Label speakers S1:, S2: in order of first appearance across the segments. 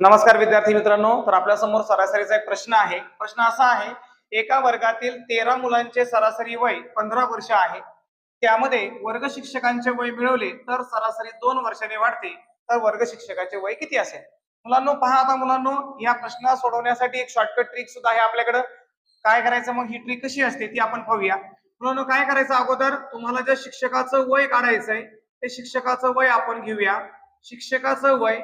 S1: नमस्कार विद्यार्थी मित्रांनो तर आपल्यासमोर सरासरीचा एक प्रश्न आहे. प्रश्न असा आहे एका वर्गातील तेरा मुलांचे सरासरी वय पंधरा वर्ष आहे. त्यामध्ये वर्ग शिक्षकांचे वय मिळवले तर सरासरी दोन वर्षाने वाढते. तर वर्ग शिक्षकाचे वय किती असेल? मुलांनो पहा आता मुलांनो या प्रश्न सोडवण्यासाठी एक शॉर्टकट ट्रिक सुद्धा आहे आपल्याकडं. काय करायचं मग? ही ट्रिक कशी असते ती आपण पाहूया. मुलांनो काय करायचं अगोदर? तुम्हाला ज्या शिक्षकाचं वय काढायचंय ते शिक्षकाचं वय आपण घेऊया. शिक्षकाचं वय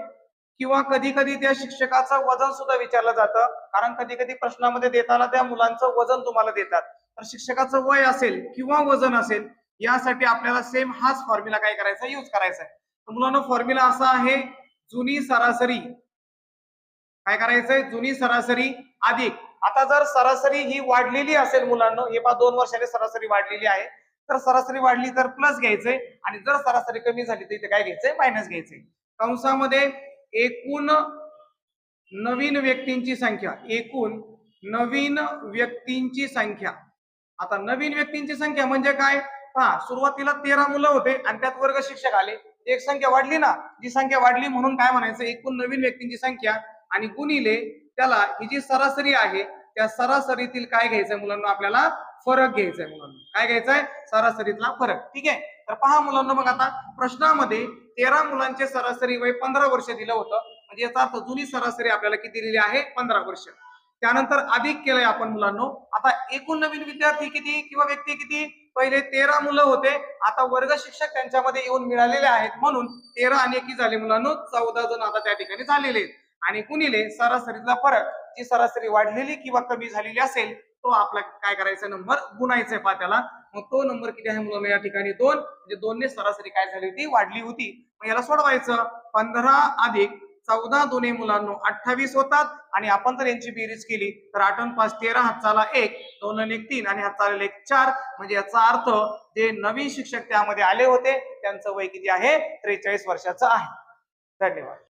S1: किंवा कधी कधी त्या शिक्षकाचं वजन सुद्धा विचारलं जातं. कारण कधी कधी प्रश्नामध्ये देताना त्या मुलांचं वजन तुम्हाला देतात. तर शिक्षकाचं वय असेल किंवा वजन असेल यासाठी आपल्याला सेम हाच फॉर्म्युला काय करायचा? यूज करायचा आहे. तर मुलांना फॉर्म्युला असा आहे जुनी सरासरी. काय करायचंय? जुनी सरासरी अधिक. आता जर सरासरी ही वाढलेली असेल मुलांना हे पा दोन वर्षाने सरासरी वाढलेली आहे. तर सरासरी वाढली तर प्लस घ्यायचंय. आणि जर सरासरी कमी झाली तर इथे काय घ्यायचंय? मायनस घ्यायचंय. कंसामध्ये एकूण नवीन व्यक्तींची संख्या एकूण नवीन व्यक्तींची संख्या. आता नवीन व्यक्तींची संख्या म्हणजे काय? पहा सुरुवातीला तेरा मुलं होते आणि त्यात वर्ग शिक्षक आले. एक संख्या वाढली ना जी संख्या वाढली म्हणून काय म्हणायचं? एकूण नवीन व्यक्तींची संख्या आणि गुणिले त्याला ही जी सरासरी आहे त्या सरासरीतील काय घ्यायचंय मुलांना? आपल्याला फरक घ्यायचा आहे मुलांना. काय घ्यायचंय? सरासरीतला फरक. ठीक आहे? तर पहा मुलांना मग आता प्रश्नामध्ये तेरा मुलांचे सरासरी वय पंधरा वर्ष दिलं होतं. म्हणजे याचा अर्थ जुनी सरासरी आपल्याला किती दिलेली आहे? पंधरा वर्ष. त्यानंतर अधिक केलंय आपण मुलांनो. आता एकूण नवीन विद्यार्थी किती किंवा व्यक्ती किती? पहिले तेरा मुलं होते. आता वर्ग शिक्षक त्यांच्यामध्ये येऊन मिळालेले आहेत. म्हणून तेरा आणि एकी झाले मुलांनो चौदा जण आता त्या ठिकाणी झालेले आहेत. आणि कुणीले सरासरीतला फरक जी सरासरी वाढलेली किंवा कमी झालेली असेल तो आपला काय करायचा? नंबर गुणायचा आहे पहा त्याला. मग तो नंबर किती आहे मुलांना? या ठिकाणी दोन. म्हणजे दोनने सरासरी काय झाली होती? वाढली होती. मग याला सोडवायचं. पंधरा अधिक चौदा दोन्ही मुलांनो अठ्ठावीस होतात. आणि आपण जर यांची बेरीज केली तर आठ पाच तेरा हातचाला एक दोन एक तीन आणि हातचाला एक चार. म्हणजे याचा अर्थ जे नवीन शिक्षक त्यामध्ये आले होते त्यांचं वय किती आहे? त्रेचाळीस वर्षाचं आहे. धन्यवाद.